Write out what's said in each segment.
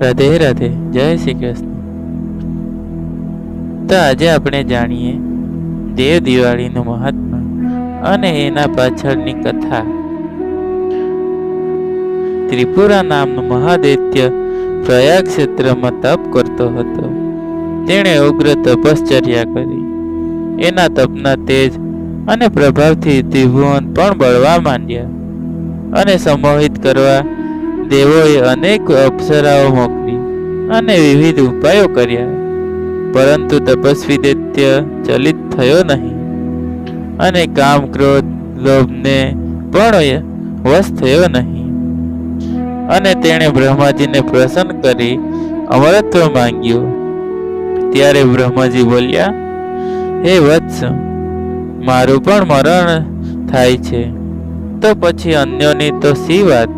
રાધે રાધે, જય શ્રી કૃષ્ણ. તો આજે આપણે જાણીએ દેવ દિવાળીનું મહાત્મા અને એના પાછળની કથા. ત્રિપુરા નામનું મહાદૈત્ય પ્રયાગ ક્ષેત્રમાં તપ કરતો હતો. તેણે ઉગ્ર તપશ્ચર્યા કરી. એના તપના તેજ અને પ્રભાવથી ત્રિભુવન પણ બળવા માંડ્યા અને સંમોહિત કરવા દેવોએ અનેક અપ્સરાઓ મોકલી અને વિવિધ ઉપાયો કર્યા. પરંતુ તપસ્વી દૈત્ય ચલિત થયો નહીં અને કામ ક્રોધ, લોભને પણ વશ થયો નહીં. અને તેણે બ્રહ્માજીને પ્રસન્ન કરી અમરત્વ માંગ્યું. ત્યારે બ્રહ્માજી બોલ્યા, હે વત્સ, મારું પણ મરણ થાય છે. તો પછી અન્યોની તો સી વાત?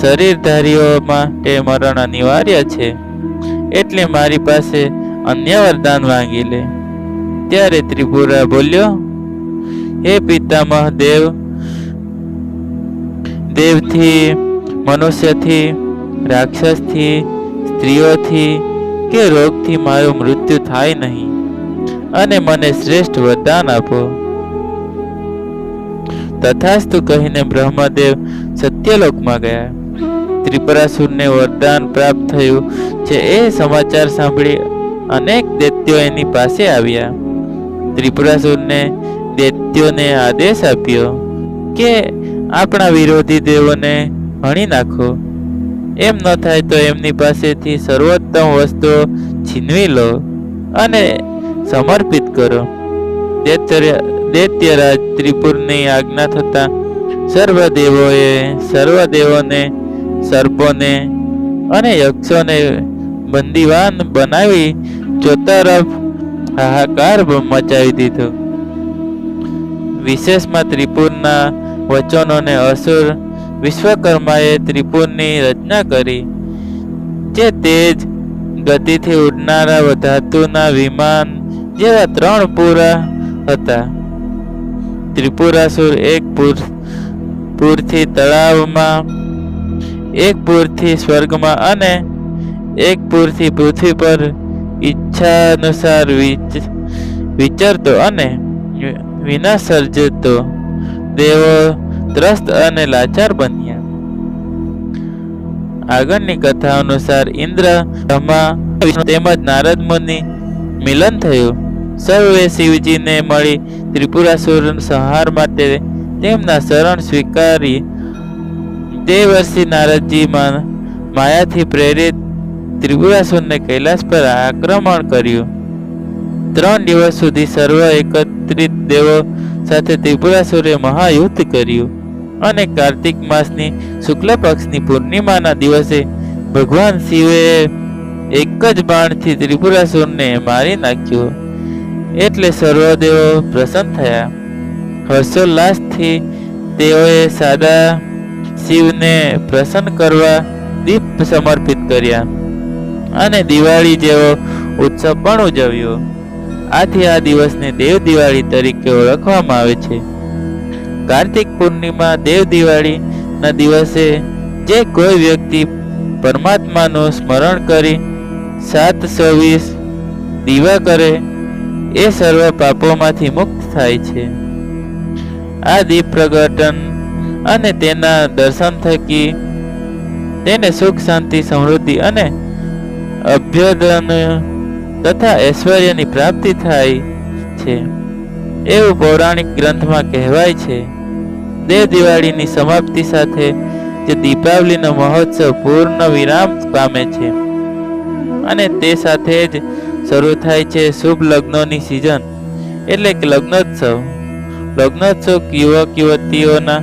શરીરધારીઓ માટે મરણ અનિવાર્ય છે. એટલે મારી પાસે અન્ય વરદાન માંગી લે. ત્યારે ત્રિપુરા બોલ્યો, હે પિતામહ દેવ, દેવથી, મનુષ્યથી, રાક્ષસથી, સ્ત્રીઓથી કે રોગથી મારું મૃત્યુ થાય નહીં અને મને શ્રેષ્ઠ વરદાન આપો. તથાસ્તુ કહીને બ્રહ્મદેવ સત્યલોકમાં ગયા. ત્રિપરાસુરને વરદાન પ્રાપ્ત થયું છે એ સમાચાર સાંભળી અનેક દૈત્યો એની પાસે આવ્યા. ત્રિપુરાસુરને દૈત્યોને આદેશ આપ્યો કે આપણા વિરોધી દેવોને હણી નાખો. એમ ન થાય તો એમની પાસેથી સર્વોત્તમ વસ્તુઓ છીનવી લો અને સમર્પિત કરો. દૈત્ય દૈત્યરાજ ત્રિપુરની આજ્ઞા થતાં સર્વ દેવોએ સર્વ દેવોને સર્પોને અને યક્ષોને બંદીવાન બનાવી ચોતરફ હાહાકાર મચાવી દીધો. વિશેષમાં ત્રિપુરના વચનોને અસુર વિશ્વકર્માએ ત્રિપુરની રચના કરી, જે તેજ ગતિથી ઉડનારા ધાતુના વિમાન જેવા ત્રણ પૂરા હતા. ત્રિપુરાસુર એક પૂર પૂરથી તળાવમાં એક પૂરથી સ્વર્ગમાં અને એક પૂરથી પૃથ્વી પર ઈચ્છા અનુસાર વિચરતો અને વિના સર્જતો દેવો ત્રસ્ત અને લાચાર બન્યા. આગળની કથા અનુસાર ઇન્દ્ર બ્રહ્મા તેમજ નારદ મુનિ મિલન થયું. સર્વે શિવજીને મળી ત્રિપુરાસુર સંહાર માટે તેમના શરણ સ્વીકારી તે વર્ષે નારદજીમાં માયાથી પ્રેરિત ત્રિપુરાસુરને કૈલાસ પર આક્રમણ કર્યું. ત્રણ દિવસ સુધી સર્વ એકત્રિત દેવો સાથે ત્રિપુરાસુરે મહાયુદ્ધ કર્યું અને કાર્તિક માસની શુક્લ પક્ષની પૂર્ણિમાના દિવસે ભગવાન શિવે એક જ બાણથી ત્રિપુરાસુરને મારી નાખ્યો. એટલે સર્વદેવો પ્રસન્ન થયા. હર્ષોલ્લાસથી તેઓએ સાદા શિવને પ્રસન્ન કરવા દીપ સમર્પિત કર્યા અને દિવાળી જેવો ઉત્સવ પણ ઉજવ્યો. આથી આ દિવસને દેવ દિવાળી તરીકે ઓળખવામાં આવે છે. કાર્તિક પૂર્ણિમા દેવ દિવાળીના દિવસે જે કોઈ વ્યક્તિ પરમાત્માનું સ્મરણ કરી સાતસો વીસ દીવા કરે એ સર્વ પાપોમાંથી મુક્ત થાય છે. આ દીપ પ્રગટન અને તેના દર્શન થકી તેને સુખ, શાંતિ, સમૃદ્ધિ અને અભ્યદન તથા ઐશ્વર્યની પ્રાપ્તિ થાય છે. એવું પૌરાણિક ગ્રંથમાં કહેવાય છે દેવ દિવાળીની સમાપ્તિ સાથે જે દીપાવલીનો મહોત્સવ પૂર્ણ વિરામ પામે છે અને તે સાથે જ શરૂ થાય છે શુભ લગ્નોની સિઝન એટલે કે લગ્નોત્સવ. લગ્નોત્સવ યુવક યુવતીઓના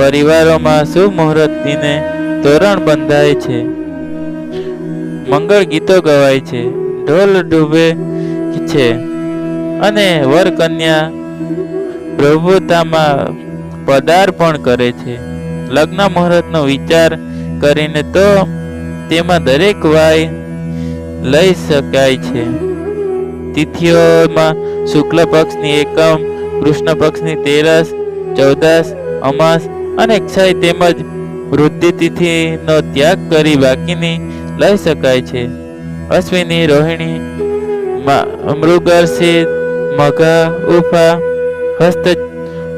પરિવારોમાં શુભ મુહૂર્ત દિને તોરણ બંધાય છે. મંગળ ગીતો ગવાય છે. ઢોલ ડૂબે છે. અને વર કન્યા પ્રભુતામાં પદાર્પણ કરે છે. લગ્ન મુહૂર્તનો વિચાર કરીને તો તેમાં દરેક વાય લઈ શકાય છે. તિથિઓમાં શુક્લ પક્ષની એકમ, કૃષ્ણ પક્ષની તેરસ, ચૌદસ, અમાસ અને ક્ષય તેમજ વૃદ્ધિતિથિનો ત્યાગ કરી બાકીની લઈ શકાય છે. અશ્વિની રોહિણી, મા- મૃગર્ષિત મઘા ઉફા હસ્ત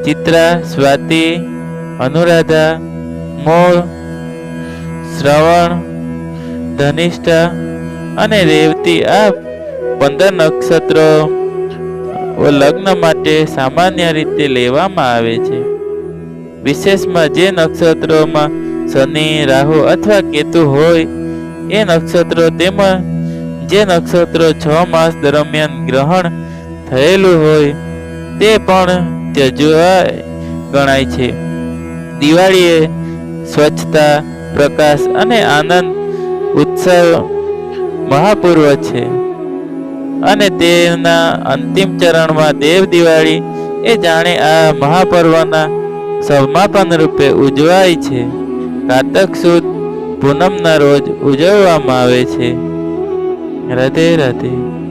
ચિત્રા સ્વાતિ, અનુરાધા, મોળ, શ્રવણ, ધનિષ્ઠા અને રેવતી આ પંદર નક્ષત્રો લગ્ન માટે સામાન્ય રીતે લેવામાં આવે છે. વિશેષમાં જે નક્ષત્રોમાં શનિ, રાહુ અથવા કેતુ હોય, એ નક્ષત્રો તેમજ જે નક્ષત્રો છ માસ દરમિયાન ગ્રહણ થયેલું હોય, તે પણ ત્યજવા ગણાય છે. દિવાળીએ સ્વચ્છતા, પ્રકાશ અને આનંદ ઉત્સવ મહાપૂર્વ છે. અને તેના અંતિમ ચરણમાં દેવ દિવાળી એ જાણે આ મહાપર્વના સમાપન રૂપે ઉજવાય છે. કારતક સુદ પૂનમના રોજ ઉજવવામાં આવે છે. રાધે રાધે.